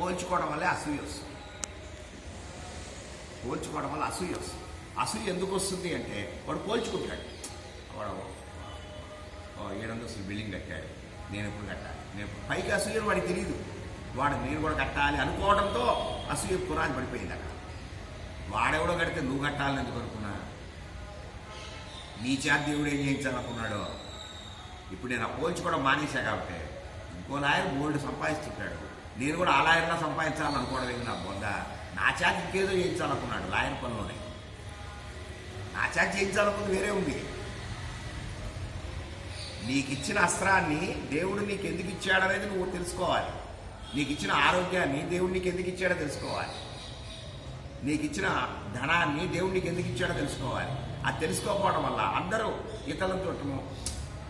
పోల్చుకోవడం వల్లే అసూయ వస్తుంది. పోల్చుకోవడం వల్ల అసూయ వస్తుంది. అసూయ ఎందుకు వస్తుంది అంటే వాడు పోల్చుకుంటాడు. వాడు ఓ ఏడు వందలు బిల్డింగ్ కట్టాడు నేను ఎప్పుడు కట్టాలి? నేను పైకి అసూయను వాడికి తెలియదు వాడు నేను కూడా కట్టాలి అనుకోవడంతో అసూయ పురాణి పడిపోయింది అక్కడ. వాడెవడో కడితే నువ్వు కట్టాలని ఎందుకు అనుకున్నా? నీ చేత దేవుడు ఏం చేయించాలనుకున్నాడో? ఇప్పుడు నేను ఆ పోల్చుకోవడం మానేశా కాబట్టి ఇంకో లాయర్ గోల్డ్ సంపాదిస్తుంటాడు. నేను కూడా ఆ లాయర్లా సంపాదించాలనుకోవడం ఏంది నా బొంద? నా చేత ఇంకేదో చేయించాలనుకున్నాడు లాయర్ పనిలోనే. నా చేత చేయించాలనుకుంది వేరే ఉంది. నీకు ఇచ్చిన అస్త్రాన్ని దేవుడు నీకు ఎందుకు ఇచ్చాడనేది నువ్వు తెలుసుకోవాలి. నీకు ఇచ్చిన ఆరోగ్యాన్ని దేవుడు నీకు ఎందుకు ఇచ్చాడో తెలుసుకోవాలి. నీకు ఇచ్చిన ధనాన్ని దేవుడు నీకు ఎందుకు ఇచ్చాడో తెలుసుకోవాలి. అది తెలుసుకోకపోవడం వల్ల అందరూ ఇతరులతో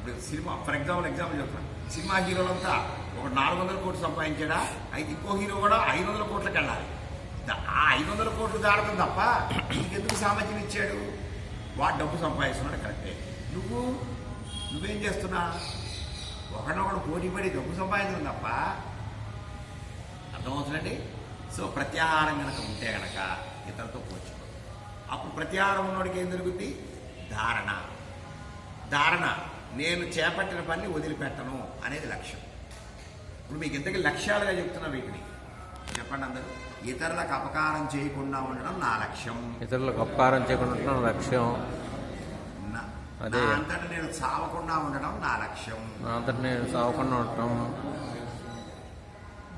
ఇప్పుడు సినిమా ఫర్ ఎగ్జాంపుల్ ఎగ్జాంపుల్ చెప్తాను సినిమా హీరోలంతా ఒక నాలుగు వందల కోట్లు సంపాదించాడా అయితే ఇంకో హీరో కూడా ఐదు వందల కోట్లకు వెళ్ళాలి ఆ ఐదు వందల కోట్లు దాడుతుంది తప్ప నీకెందుకు సామర్థ్యం ఇచ్చాడు? వాడు డబ్బు సంపాదిస్తున్నాడు కరెక్టే. నువ్వు నువ్వేం చేస్తున్నా? ఒకనొకడు పోటీ పడి డబ్బు సంపాదించడం తప్ప అర్థమవుతుందండి? సో ప్రత్యాహారం కనుక ఉంటే కనుక ఇతరులతో పోల్చుకో. అప్పుడు ప్రత్యాహారం ఉన్నోడికి ఏం జరుగుద్ది ధారణ. ధారణ. నేను చేపట్టిన పని వదిలిపెట్టను అనేది లక్ష్యం. ఇప్పుడు మీకు ఇంతకీ లక్ష్యాలుగా చెప్తున్నా వీటిని. చెప్పండి అందరూ. ఇతరులకు అపకారం చేయకుండా ఉండడం నా లక్ష్యం. ఇతరులకు అపకారం చేయకుండా ఉండటం లక్ష్యం. నా అంతటా నేను చావకుండా ఉండడం నా లక్ష్యం. నా అంతటి నేను సావకుండా ఉండటం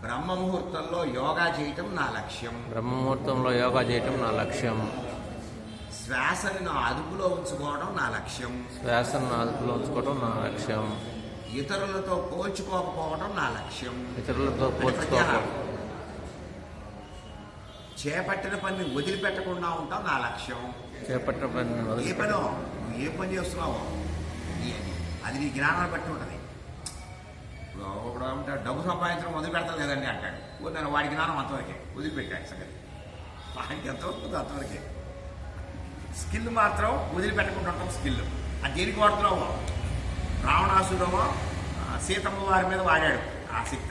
బ్రహ్మ ముహూర్తంలో యోగా చేయటం నా లక్ష్యం. బ్రహ్మముహూర్తంలో యోగా చేయటం నా లక్ష్యం. శ్వాసని నా అదుపులో ఉంచుకోవడం నా లక్ష్యం. శ్వాసను అదుపులో ఉంచుకోవడం నా లక్ష్యం. ఇతరులతో పోల్చుకోకపోవడం నా లక్ష్యం. ఇతరులతో పోల్చుకోవడం. చేపట్టిన పని వదిలిపెట్టకుండా ఉంటాం నా లక్ష్యం. చేపట్టిన పని ఏ పనో? నువ్వు ఏ పని చేస్తున్నావో? నీ- అది. నీ జ్ఞానాన్ని బట్టి ఉంటుంది. ఇప్పుడు ఏమంటాడు? డబ్బు సంపాదించడం మొదలు పెడతా లేదండి అంటాడు నేను వాడి జ్ఞానం అంతవరకే. వదిలిపెట్టాడు సంగతి. వాడికి ఎంతవరకు అంతవరకే. స్కిల్ మాత్రం వదిలిపెట్టకుండా ఉంటాం స్కిల్. అది దేనికి వాడుతున్నావో? రావణాసుడమో సీతమ్మ వారి మీద వాడాడు. ఆ శక్తి